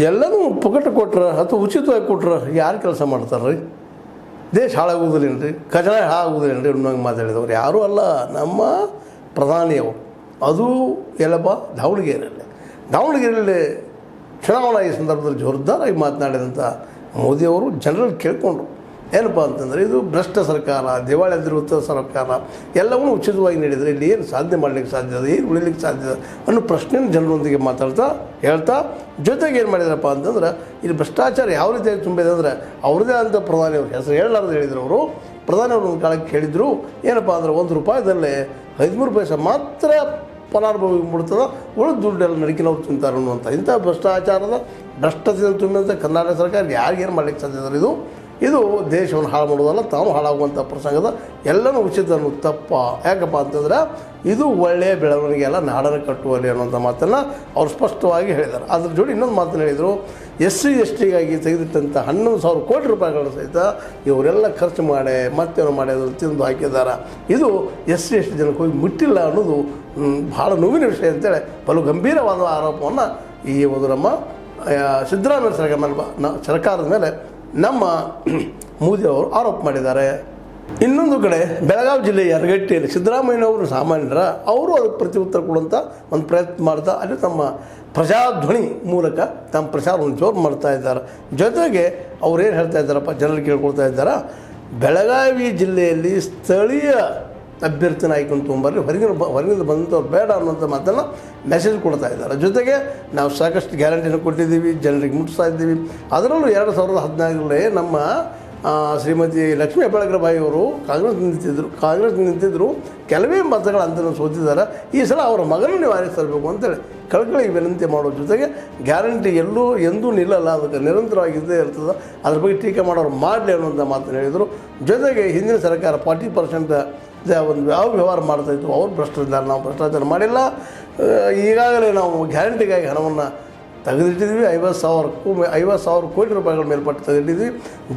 ಎಲ್ಲನೂ ಪುಕಟ ಕೊಟ್ರ ಅಥವಾ ಉಚಿತವಾಗಿ ಕೊಟ್ರ ಯಾರು ಕೆಲಸ ಮಾಡ್ತಾರೆ ರೀ ದೇಶ ಹಾಳಾಗುವುದಿಲ್ಲ ರೀ ಖಜಾನೆ ರೀ ಅನ್ನೋಂಗೆ ಮಾತಾಡಿದವ್ರು? ಯಾರೂ ಅಲ್ಲ, ನಮ್ಮ ಪ್ರಧಾನಿಯವರು. ಅದು ಎಲ್ಲಪ್ಪ, ದಾವಣಗೆರೆಯಲ್ಲಿ. ದಾವಣಗೆರೆಯಲ್ಲಿ ಚುನಾವಣಾ ಈ ಸಂದರ್ಭದಲ್ಲಿ ಜೋರ್ದಾರಾಗಿ ಮಾತನಾಡಿದಂಥ ಮೋದಿಯವರು ಜನರಲ್ಲಿ ಕೇಳಿಕೊಂಡ್ರು. ಏನಪ್ಪ ಅಂತಂದರೆ ಇದು ಭ್ರಷ್ಟ ಸರ್ಕಾರ, ದಿವಾಳಿ ಎದ್ದಿರುವಂಥ ಸರ್ಕಾರ, ಎಲ್ಲವನ್ನೂ ಉಚಿತವಾಗಿ ನೀಡಿದರೆ ಇಲ್ಲಿ ಏನು ಸಾಧನೆ ಮಾಡಲಿಕ್ಕೆ ಸಾಧ್ಯ ಇದೆ ಏನು ಉಳಿಲಿಕ್ಕೆ ಸಾಧ್ಯ ಅನ್ನೋ ಪ್ರಶ್ನೆಯನ್ನು ಜನರೊಂದಿಗೆ ಮಾತಾಡ್ತಾ ಹೇಳ್ತಾ, ಜೊತೆಗೆ ಏನು ಮಾಡಿದ್ರಪ್ಪ ಅಂತಂದ್ರೆ ಇಲ್ಲಿ ಭ್ರಷ್ಟಾಚಾರ ಯಾವ ರೀತಿಯಾಗಿ ತುಂಬಿದೆ ಅಂದರೆ ಅವ್ರದ್ದೇ ಅಂತ ಪ್ರಧಾನಿ ಅವ್ರ, ಹೆಸರು ಹೇಳಲಾರ್ದು ಹೇಳಿದ್ರು ಅವರು, ಪ್ರಧಾನಿ ಅವರು ಒಂದು ಕಾಲಕ್ಕೆ ಹೇಳಿದರು, ಏನಪ್ಪ ಅಂದ್ರೆ ಒಂದು ರೂಪಾಯಿದಲ್ಲೇ ಹದಿಮೂರು ಪೈಸೆ ಮಾತ್ರ ಫಲಾನುಭವಿ ಬಿಡ್ತದ ಉಳಿದ ದುಡ್ಡೆಲ್ಲ ನಡಿಕಿನವ್ರು ತಿಂತಾರೆ ಅನ್ನುವಂಥ ಇಂಥ ಭ್ರಷ್ಟಾಚಾರದ ಭ್ರಷ್ಟತೆಯಲ್ಲಿ ತುಂಬಿದಂಥ ಕರ್ನಾಟಕ ಸರ್ಕಾರ ಯಾರಿಗೇನು ಮಾಡ್ಲಿಕ್ಕೆ ಸಾಧ್ಯ ಇದೆ ಇದು ದೇಶವನ್ನು ಹಾಳು ಮಾಡೋದಲ್ಲ ತಾವು ಹಾಳಾಗುವಂಥ ಪ್ರಸಂಗದ ಎಲ್ಲನೂ ಉಚಿತ ಅನ್ನೋದು ತಪ್ಪ. ಯಾಕಪ್ಪ ಅಂತಂದ್ರೆ, ಇದು ಒಳ್ಳೆಯ ಬೆಳವಣಿಗೆ ಎಲ್ಲ ನಾಡನ್ನು ಕಟ್ಟುವಲ್ಲಿ ಅನ್ನುವಂಥ ಮಾತನ್ನು ಅವ್ರು ಸ್ಪಷ್ಟವಾಗಿ ಹೇಳಿದ್ದಾರೆ. ಅದ್ರ ಜೋಡಿ ಇನ್ನೊಂದು ಮಾತನ್ನು ಹೇಳಿದರು, ಎಸ್ ಸಿ, ಎಸ್ ಟಿಗಾಗಿ ತೆಗೆದಿಟ್ಟಂಥ ಹನ್ನೊಂದು ಸಾವಿರ ಕೋಟಿ ರೂಪಾಯಿಗಳನ್ನು ಸಹಿತ ಇವರೆಲ್ಲ ಖರ್ಚು ಮಾಡಿ ಮತ್ತೇನು ಮಾಡಿ ಅದನ್ನು ತಿಂದು ಹಾಕಿದ್ದಾರೆ. ಇದು ಎಸ್ ಸಿ, ಎಸ್ ಟಿ ಜನಕ್ಕೆ ಹೋಗಿ ಮುಟ್ಟಿಲ್ಲ ಅನ್ನೋದು ಭಾಳ ನೋವಿನ ವಿಷಯ ಅಂತೇಳಿ ಬಲು ಗಂಭೀರವಾದ ಆರೋಪವನ್ನು ಈ ಒಂದು ನಮ್ಮ ಸಿದ್ದರಾಮಯ್ಯ ಸರ್ಕಾರ ಸರ್ಕಾರದ ಮೇಲೆ ನಮ್ಮ ಮೋದಿಯವರು ಆರೋಪ ಮಾಡಿದ್ದಾರೆ. ಇನ್ನೊಂದು ಕಡೆ ಬೆಳಗಾವಿ ಜಿಲ್ಲೆಯ ಯರಗಟ್ಟಿಯಲ್ಲಿ ಸಿದ್ದರಾಮಯ್ಯನವರು ಸಾಮಾನ್ಯರ, ಅವರು ಅದಕ್ಕೆ ಪ್ರತಿ ಉತ್ತರ ಕೊಡುವಂಥ ಒಂದು ಪ್ರಯತ್ನ ಮಾಡ್ತಾ, ಅಲ್ಲಿ ತಮ್ಮ ಪ್ರಜಾಧ್ವನಿ ಮೂಲಕ ತಮ್ಮ ಪ್ರಚಾರವನ್ನು ಜೋರು ಮಾಡ್ತಾ ಇದ್ದಾರೆ. ಜೊತೆಗೆ ಏನು ಹೇಳ್ತಾ ಇದ್ದಾರಪ್ಪ, ಜನರು ಕೇಳ್ಕೊಳ್ತಾ ಇದ್ದಾರೆ? ಬೆಳಗಾವಿ ಜಿಲ್ಲೆಯಲ್ಲಿ ಸ್ಥಳೀಯ ಅಭ್ಯರ್ಥಿನ ಆಯ್ಕೊಂಡು ತೊಗೊಂಬರ್ರಿ. ಹೊರಗಿನ ಬ ಹೊರಗಿಂದ ಬಂದಂಥವ್ರು ಬೇಡ ಅನ್ನೋಂಥ ಮಾತನ್ನು ಮೆಸೇಜ್ ಕೊಡ್ತಾ ಇದ್ದಾರೆ. ಜೊತೆಗೆ ನಾವು ಸಾಕಷ್ಟು ಗ್ಯಾರಂಟಿನ ಕೊಟ್ಟಿದ್ದೀವಿ, ಜನರಿಗೆ ಮುಟ್ಟಿಸ್ತಾ ಇದ್ದೀವಿ. ಅದರಲ್ಲೂ ಎರಡು ಸಾವಿರದ ಹದಿನಾಲ್ಕರಲ್ಲಿ ನಮ್ಮ ಶ್ರೀಮತಿ ಲಕ್ಷ್ಮೀ ಹೆಬ್ಬಾಳ್ಕರ್ ಅವರು ಕಾಂಗ್ರೆಸ್ ನಿಂತಿದ್ದರು ಕಾಂಗ್ರೆಸ್ ನಿಂತಿದ್ದರು ಕೆಲವೇ ಮತಗಳ ಅಂತನ ಸೋತಿದ್ದಾರೆ. ಈ ಸಲ ಅವರ ಮಗನನ್ನು ನೀವು ಆರಿಸಿ ತರಬೇಕು ಅಂತೇಳಿ ಕಳ್ಕಳಿಗೆ ವಿನಂತಿ ಮಾಡೋ ಜೊತೆಗೆ ಗ್ಯಾರಂಟಿ ಎಲ್ಲೂ ಎಂದೂ ನಿಲ್ಲಲ್ಲ, ಅದಕ್ಕೆ ನಿರಂತರವಾಗಿದ್ದೇ ಇರ್ತದೆ. ಅದ್ರ ಬಗ್ಗೆ ಟೀಕೆ ಮಾಡೋರು ಮಾಡಲಿ ಅನ್ನೋಂಥ ಮಾತನ್ನು ಹೇಳಿದರು. ಜೊತೆಗೆ ಹಿಂದಿನ ಸರ್ಕಾರ ಫಾರ್ಟಿ ಪರ್ಸೆಂಟ್ ಒಂದು ಯಾವ ವ್ಯವಹಾರ ಮಾಡ್ತಾಯಿದ್ವು ಅವ್ರು ಭ್ರಷ್ಟಾಚಾರ ನಾವು ಭ್ರಷ್ಟಾಚಾರ ಮಾಡಿಲ್ಲ. ಈಗಾಗಲೇ ನಾವು ಗ್ಯಾರಂಟಿಗಾಗಿ ಹಣವನ್ನು ತೆಗೆದಿಟ್ಟಿದ್ವಿ ಐವತ್ತು ಸಾವಿರಕ್ಕೂ ಐವತ್ತು ಸಾವಿರ ಕೋಟಿ ರೂಪಾಯಿಗಳ ಮೇಲ್ಪಟ್ಟು ತೆಗೆದಿಟ್ಟಿದ್ವಿ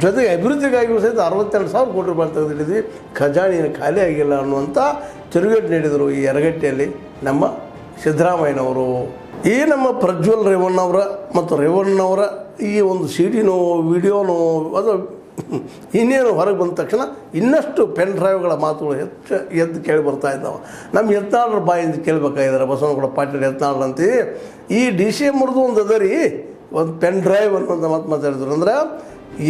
ಜೊತೆಗೆ ಅಭಿವೃದ್ಧಿಗಾಗಿ ಸಹಿತ ಅರವತ್ತೆರಡು ಸಾವಿರ ಕೋಟಿ ರೂಪಾಯಿ ತೆಗೆದಿಟ್ಟಿದ್ವಿ ಖಜಾನೆ ಏನು ಖಾಲಿ ಆಗಿಲ್ಲ ಅನ್ನುವಂಥ ತಿರುಗೇಟು ನೀಡಿದರು ಈ ಯರಗಟ್ಟಿಯಲ್ಲಿ ನಮ್ಮ ಸಿದ್ದರಾಮಯ್ಯನವರು. ಈ ನಮ್ಮ ಪ್ರಜ್ವಲ್ ರೇವಣ್ಣವರ ಮತ್ತು ರೇವಣ್ಣವರ ಈ ಒಂದು ಸಿಡಿನೋ ವಿಡಿಯೋನೋ, ಅದು ಇನ್ನೇನು ಹೊರಗೆ ಬಂದ ತಕ್ಷಣ ಇನ್ನಷ್ಟು ಪೆನ್ ಡ್ರೈವ್ಗಳ ಮಾತುಗಳು ಹೆಚ್ಚು ಎದ್ದು ಕೇಳಿ ಬರ್ತಾ ಇದ್ದಾವೆ. ನಮ್ಮ ಯತ್ನಾಳರ ಬಾಯಿಂದ ಕೇಳಬೇಕಾಗಿದ್ದಾರೆ. ಬಸವನಗೌಡ ಪಾಟೀಲ್ ಯತ್ನಾಳ್ ಅಂತ ಈ ಡಿ ಸಿ ಎಮ್ರದ್ದು ಒಂದು ಅದ ರೀ. ಒಂದು ಪೆನ್ ಡ್ರೈವ್ ಅನ್ನೋದು ಮಾತು ಮಾತಾಡಿದ್ರು. ಅಂದ್ರೆ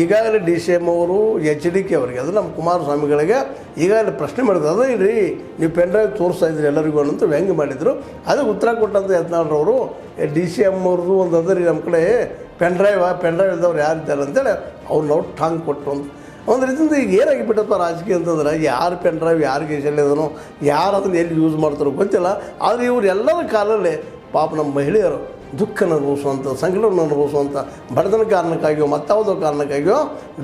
ಈಗಾಗಲೇ ಡಿ ಸಿ ಎಂ ಅವರು, ಎಚ್ ಡಿ ಕೆ ಅವರಿಗೆ, ಅದು ನಮ್ಮ ಕುಮಾರಸ್ವಾಮಿಗಳಿಗೆ ಈಗಾಗಲೇ ಪ್ರಶ್ನೆ ಮಾಡಿದ್ರು. ಅದೇ ರೀ, ನೀವು ಪೆನ್ ಡ್ರೈವ್ ತೋರಿಸ್ತಾ ಇದ್ರಿ ಎಲ್ಲರಿಗೂ ಅಂತ ವ್ಯಂಗ್ಯ ಮಾಡಿದರು. ಅದಕ್ಕೆ ಉತ್ತರ ಕೊಟ್ಟಂತ ಯತ್ನಾಳ್ರವರು ಡಿ ಸಿ ಎಂ ಅವ್ರದ್ದು ಒಂದು ಅದ ರೀ ನಮ್ಮ ಕಡೆ. ಪೆನ್ ಡ್ರೈವ್ ಪೆನ್ ಡ್ರೈವ್ ಇದ್ದವ್ರು ಯಾರು ಇದ್ದಾರೆ ಅಂತೇಳಿ ಅವ್ರು ನಾವು ಟಾಂಗ್ ಕೊಟ್ಟರು ಅಂತ. ಒಂದು ರೀತಿಯಿಂದ ಈಗ ಏನಾಗಿಬಿಟ್ಟಪ್ಪ ರಾಜಕೀಯ ಅಂತಂದ್ರೆ ಯಾರು ಪೆನ್ ಡ್ರೈವ್ ಯಾರಿಗೆ ಅದನೋ ಯಾರು ಅದನ್ನು ಎಲ್ಲಿ ಯೂಸ್ ಮಾಡ್ತಾರೋ ಗೊತ್ತಿಲ್ಲ. ಆದರೆ ಇವ್ರು ಎಲ್ಲರ ಕಾಲಲ್ಲಿ ಪಾಪ ನಮ್ಮ ಮಹಿಳೆಯರು ದುಃಖನ ಅನುಭವಿಸುವಂಥ ಸಂಕಟವನ್ನು ಅನುಭವಿಸುವಂಥ ಬಡತನ ಕಾರಣಕ್ಕಾಗಿಯೋ ಮತ್ತಾವುದೋ ಕಾರಣಕ್ಕಾಗಿಯೋ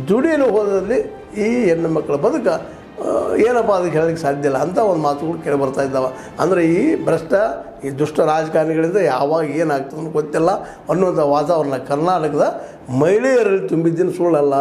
ದುಡಿಯಲು ಹೋದಲ್ಲಿ ಈ ಹೆಣ್ಣು ಮಕ್ಕಳ ಬದುಕ ಏನಪ್ಪ ಅದಕ್ಕೆ ಹೇಳೋಕ್ಕೆ ಸಾಧ್ಯ ಇಲ್ಲ. ಅಂತ ಒಂದು ಮಾತುಗಳು ಕೇಳಿ ಬರ್ತಾ ಇದ್ದಾವೆ. ಅಂದರೆ ಈ ಭ್ರಷ್ಟ, ಈ ದುಷ್ಟ ರಾಜಕಾರಣಿಗಳಿಂದ ಯಾವಾಗ ಏನಾಗ್ತದೆ ಗೊತ್ತಿಲ್ಲ ಅನ್ನುವಂಥ ವಾತಾವರಣ ಕರ್ನಾಟಕದ ಮಹಿಳೆಯರಲ್ಲಿ ತುಂಬಿದ್ದಿನ ಸುಳ್ಳಲ್ಲ.